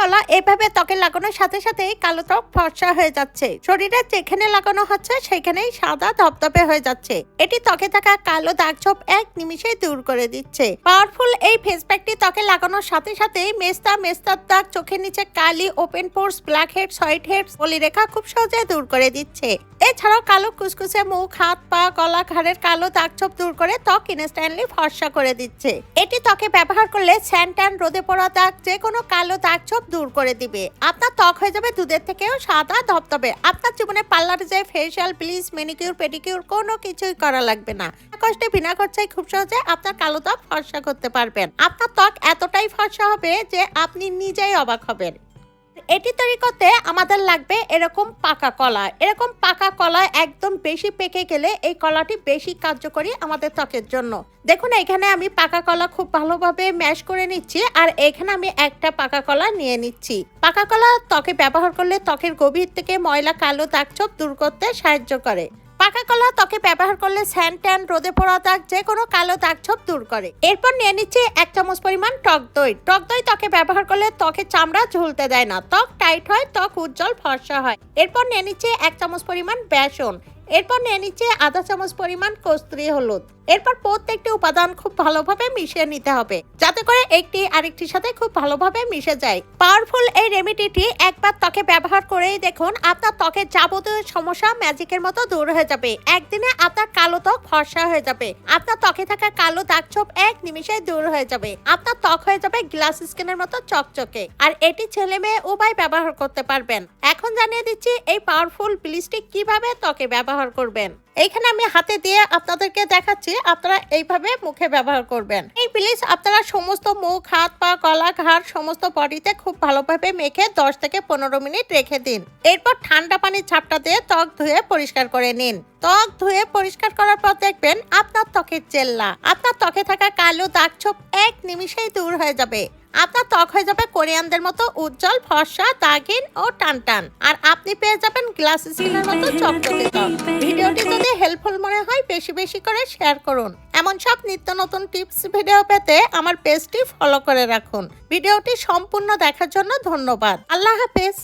কলা এভাবে ত্বকে লাগানোর সাথে সাথেই কালো ত্বক ফর্সা হয়ে যাচ্ছে। শরীরে যেখানে লাগানো হচ্ছে, সেখানেই সাদা ধপধপে হয়ে যাচ্ছে। এটি ত্বকে থাকা কালো দাগ ছোপ এক নিমিষেই দূর করে দিচ্ছে। পাওয়ারফুল এই ফেস প্যাকটি ত্বকে লাগানোর সাথে সাথেই মেস্তা মেস্তার দাগ, চোখের নিচে কালি open pores blackheads whiteheads বলিরেখা খুব সহজে দূর করে দিচ্ছে। এছাড়াও কালো কুচকুচে মুখ, হাত, পা, গলা, ঘাড়ের কালো দাগ ছোপ দূর করে ত্বক ইনস্ট্যান্টলি ফর্সা করে দিচ্ছে। এটি ত্বকে ব্যবহার করলে স্যান ট্যান রোদে পড়া দাগ যে কোনো কালো দাগ ছোপ দূর করে দিবে। আপনার ত্বক হয়ে যাবে দুধের থেকেও সাদা, ধপধপে। আপনার জীবনে পার্লারে যে ফেসিয়াল প্লিজ মেনিকিউর পেডিকিউর কোনো কিছুই করা লাগবে না। কষ্টে, বিনা খরচায় খুব সহজে আপনার কালো ত্বক ফর্সা করতে পারবেন। আপনার ত্বক এতটাই ফর্সা হবে যে আপনি নিজেই অবাক হবেন। এটি তৈরি করতে আমাদের লাগবে এরকম পাকা কলা। এরকম পাকা কলা একদম বেশি পেকে গেলে এই কলাটি বেশি কার্যকরী আমাদের ত্বকের জন্য। দেখুন, এখানে আমি পাকা কলা খুব ভালোভাবে ম্যাশ করে নিচ্ছি আর এখানে আমি একটা পাকা কলা নিয়ে নিচ্ছি। পাকা কলা ত্বকে ব্যবহার করলে ত্বকের গভীর থেকে ময়লা, কালো দাগ, ছোপ দূর করতে সাহায্য করে। পাকা কলা ত্বকে ব্যবহার করলে স্যান ট্যান, রোদে পড়া দাগ, যে কোনো কালো দাগ ছোপ দূর করে। এরপর নিয়ে নিচ্ছে এক চামচ পরিমাণ টক দই। টক দই ত্বকে ব্যবহার করলে ত্বকের চামড়া ঝুলতে দেয় না। ত্বক টাইট হয়, ত্বক উজ্জ্বল, ফর্সা হয়। এরপর নিয়ে নিচ্ছে এক চামচ পরিমাণ বেসন। এরপর নিয়ে নিচ্ছে আধা চামচ পরিমাণ কস্তুরি হলুদ। এরপর প্রত্যেকটি উপাদান খুব ভালোভাবে মিশিয়ে নিতে হবে। যাতে করে একটি আরেকটির সাথে খুব ভালোভাবে মিশে যায়। পাওয়ারফুল এই রেমেডিটি একবার ত্বকে ব্যবহার করেই দেখুন, আপনার ত্বকের যাবতীয় সমস্যা ম্যাজিকের মতো দূর হয়ে যাবে। একদিনে আপনার কালো ত্বক ফর্সা হয়ে যাবে। আপনার ত্বকে থাকা কালো দাগ ছোপ এক নিমিষে দূর হয়ে যাবে। আপনার ত্বক হয়ে যাবে গ্লাস স্কিনের মতো চকচকে। আর এটি ছেলে মেয়ে উভয় ব্যবহার করতে পারবেন। এখন জানিয়ে দিচ্ছি এই পাওয়ারফুল ব্লিচটি কীভাবে ত্বকে ব্যবহার করবেন। এখানে আমি হাতে দিয়ে আপনাদেরকে দেখাচ্ছি আপনারা এইভাবে মুখে ব্যবহার করবেন। এই ব্লিচ আপনারা সমস্ত মুখ, হাত, পা, গলা, ঘাড় সমস্ত বডিতে খুব ভালোভাবে মেখে দশ থেকে পনেরো মিনিট রেখে দিন। এরপর ঠান্ডা পানির ঝাপটা দিয়ে ত্বক ধুয়ে পরিষ্কার করে নিন। ত্বক ধুয়ে পরিষ্কার করার পর দেখবেন আপনার ত্বকের চেল্লা। আপনার ত্বকে থাকা কালো দাগ ছোপ এক নিমিষেই দূর হয়ে যাবে। আপনার ত্বক হয়ে যাবে কোরিয়ানদের মতো উজ্জ্বল, ফর্সা, দাগিন ও টানটান। আর আপনি পেয়ে যাবেন গ্লাস মতো চকচকে ত্বক। ভিডিওটি যদি হেল্পফুল মনে হয়, বেশি বেশি করে শেয়ার করুন। এমন সব নিত্য নতুন টিপস ভিডিও পেতে আমার পেজটি ফলো করে রাখুন। ভিডিওটি সম্পূর্ণ দেখার জন্য ধন্যবাদ। আল্লাহ হাফেজ।